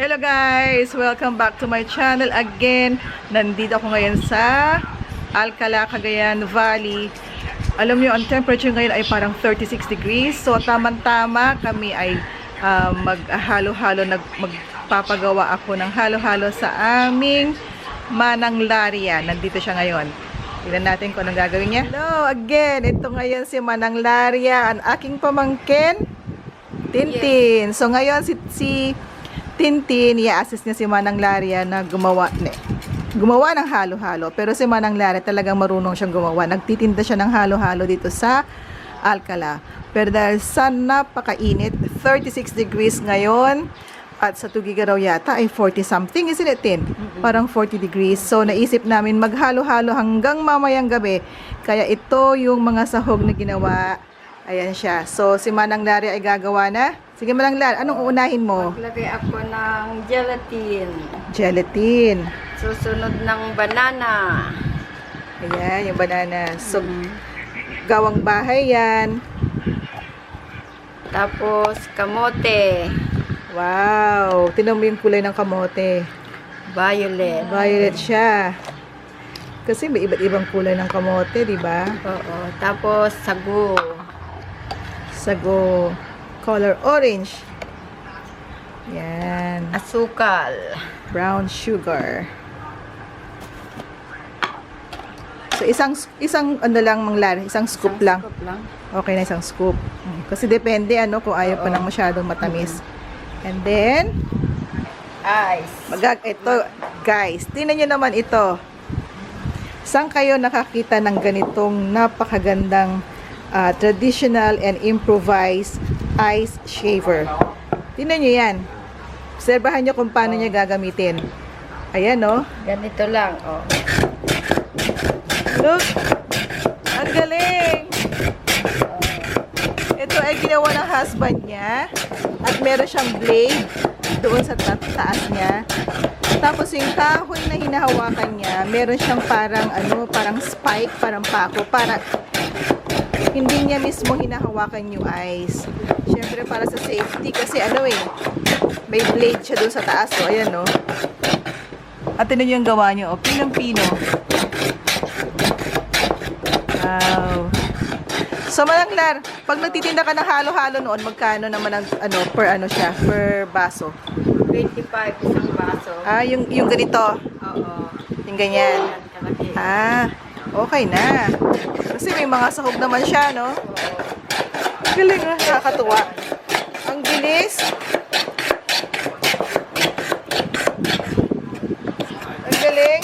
Hello guys! Welcome back to my channel again. Nandito ako ngayon sa Alcala, Cagayan Valley. Alam niyo, ang temperature ngayon ay parang 36 degrees. So, tamang-tama kami ay ah, maghalo-halo, nag, magpapagawa ako ng halo-halo sa aming Manang Laria. Nandito siya ngayon. Tignan natin kung anong gagawin niya. Hello again! Ito ngayon si Manang Laria, ang aking pamangkin. Tintin. So ngayon si si Tintin, i-assist niya si Manang Laria na gumawa ne, gumawa ng halo-halo. Pero si Manang Laria talagang marunong siyang gumawa. Nagtitinda siya ng halo-halo dito sa Alcala. Pero dahil sa napakainit, 36 degrees ngayon, at sa Tugigaraw yata ay 40 something, isn't it, Tin? Parang 40 degrees. So, naisip namin maghalo-halo hanggang mamayang gabi. Kaya ito yung mga sahog na ginawa. Ayan siya. So, si Manang Lari ay gagawa na. Sige, Manang Lari, anong uunahin mo? Maglagay ako ng gelatin. Gelatin. Susunod ng banana. Ayan, yung banana. So, Mm. gawang bahay yan. Tapos kamote. Wow! Tinan mo yung kulay ng kamote. Violet. Violet siya. Kasi may iba't ibang kulay ng kamote, di ba? Oo. Tapos sago. Sago. Color orange. Yan. Asukal. Brown sugar. So, isang, isang, ano lang, manglar, isang scoop lang. Scoop lang. Okay na isang scoop. Kasi depende, ano, kung ayaw pa Oo. ng masyadong matamis. And then, Ice. Magag ito, guys, tingnan nyo naman ito. Saan kayo nakakita ng ganitong napakagandang ah, traditional and improvised ice shaver? Tingnan nyo yan. Obserbahan nyo kung paano niya gagamitin. Ayan, no? Ganito lang. Oh. Look! Ang galing! Ito ay ginawa ng husband niya. At meron siyang blade doon sa ta- taas niya. Tapos yung kahoy na hinahawakan niya, meron siyang parang ano, parang spike, parang pako, para hindi niya mismo hinahawakan yung ice. Siyempre para sa safety kasi ano eh, may blade siya doon sa taas. So, ayan no. At tinan niyo yung gawa niyo. Oh, pinong-pino. Wow. So, Malanglar, pag nagtitinda ka ng halo-halo noon, magkano naman ang ano, per ano siya, per baso? 25 isang baso. Ah, yung, yung ganito, Oo. yung ganyan. Ah, okay na. Kasi may mga sahog naman siya, no? Oo. Galing ah, nakakatuwa. Ang bilis. Ang galing.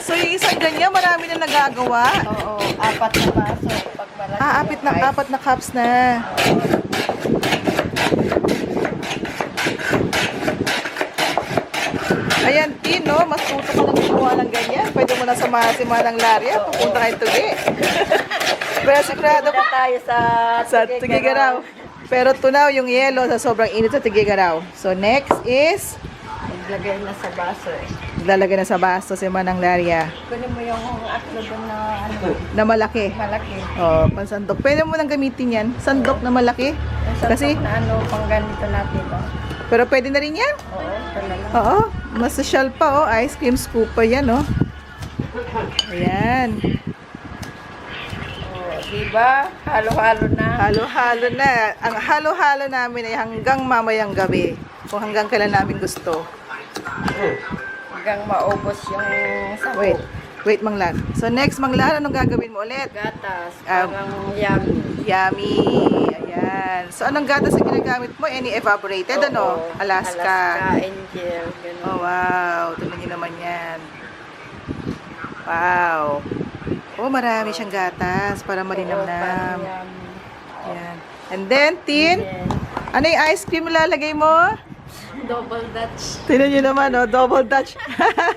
So, yung isang ganyan, marami na nagagawa. Oo. Apat na baso. Pag malaki Ah, apit na, apat na cups na. Ayan, Tino, mas tuto ka ng gumawa ng ganyan. Pwede mo na samahan si Manang Laria. Pupunta kayo tugi. Pero sigurado Punta tayo sa sa Tigigaraw. Pero tunaw yung yelo sa sobrang init sa Tigigaraw. So next is Naglagay na sa baso eh. lalagay na sa baso si Manang Laria Kunin mo yung atlo doon na ano, na malaki. malaki. Oh, pansandok. Pwede mo nang gamitin yan. Sandok na malaki. Yung sa Kasi, na ano, pang ganito natin. Oh. pero pwede na rin yan. Oo, lang. Oo, mas social pa oh. Ice cream scooper yan oh. Ayan. Oh, diba? Halo-halo na. Halo-halo na. Ang halo-halo namin ay hanggang mamayang gabi. Kung hanggang kailan namin gusto. Hanggang maubos yung sahog. Wait. Wait, Manglan. So next, Manglan, anong gagawin mo ulit? Gatas. Um, Parang yummy. Yummy. Ayan. So anong gatas ang ginagamit mo? Any evaporated ano? Oo, Alaska. Alaska, Angel. Ganun. Oh, wow. Tingnan niyo naman yan. Wow. Oh, marami siyang gatas para Oo, malinamnam. parang yummy. Yan. And then, Tin, Then, ano yung ice cream lalagay mo? Double Dutch. Tingnan niyo naman, oh, double Dutch.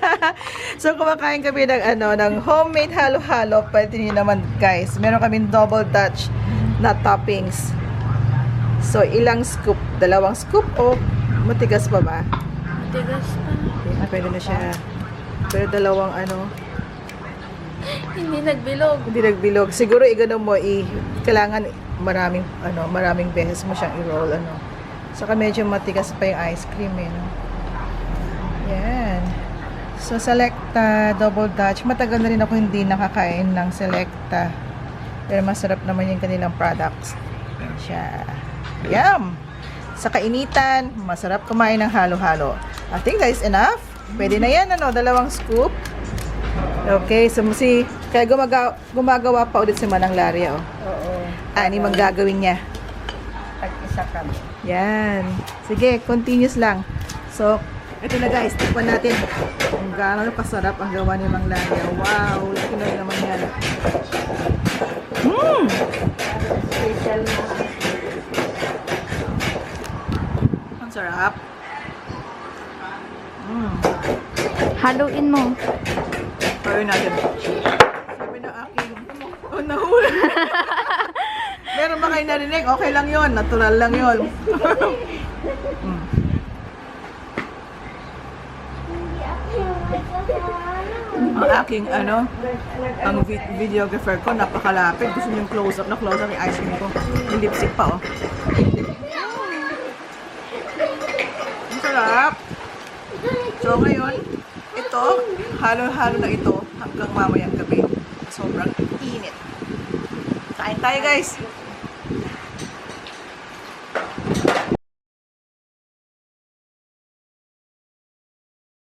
so, kumakain kami ng, ano, ng homemade halo-halo. Pwede niyo naman, guys. Meron kaming double Dutch na toppings. So, ilang scoop? Dalawang scoop o matigas pa ba? Matigas pa. Ah, pwede na siya. Pero dalawang ano. Hindi nagbilog. Hindi nagbilog. Siguro igano mo i kailangan maraming ano, maraming beses mo siyang i-roll ano. Saka medyo matigas pa yung ice cream eh, no? Yan. So, Selecta Double Dutch. Matagal na rin ako hindi nakakain ng Selecta. Pero masarap naman yung kanilang products. Yan siya. Yum! Sa kainitan, masarap kumain ng halo-halo. I think that is enough. Pwede na yan, ano? Dalawang scoop. Okay, so si kaya gumaga, gumagawa pa ulit si Manang Laria, oh. Oo. Ani mang gagawin niya. Tag-isa kami. Yan. Sige, continuous lang. So, ito na guys, tikman natin kung gaano kasarap ang gawa ni Mang Laria. Wow, laki na naman yan. Mmm! Special na. Ang sarap. Mmm. Haluin mo. Try natin. Sabi ng aking, oh, nahuli. Meron ba kayo narinig? Okay lang yon Natural lang yon mm. Ang aking ano, ang vi- videographer ko, napakalapit. Gusto niyo yung close-up na close-up yung ice cream ko. Yung lipstick pa, oh. Ang sarap. So ngayon, ito, halo-halo na ito hanggang mamayang gabi. Sobrang init. Kain tayo guys.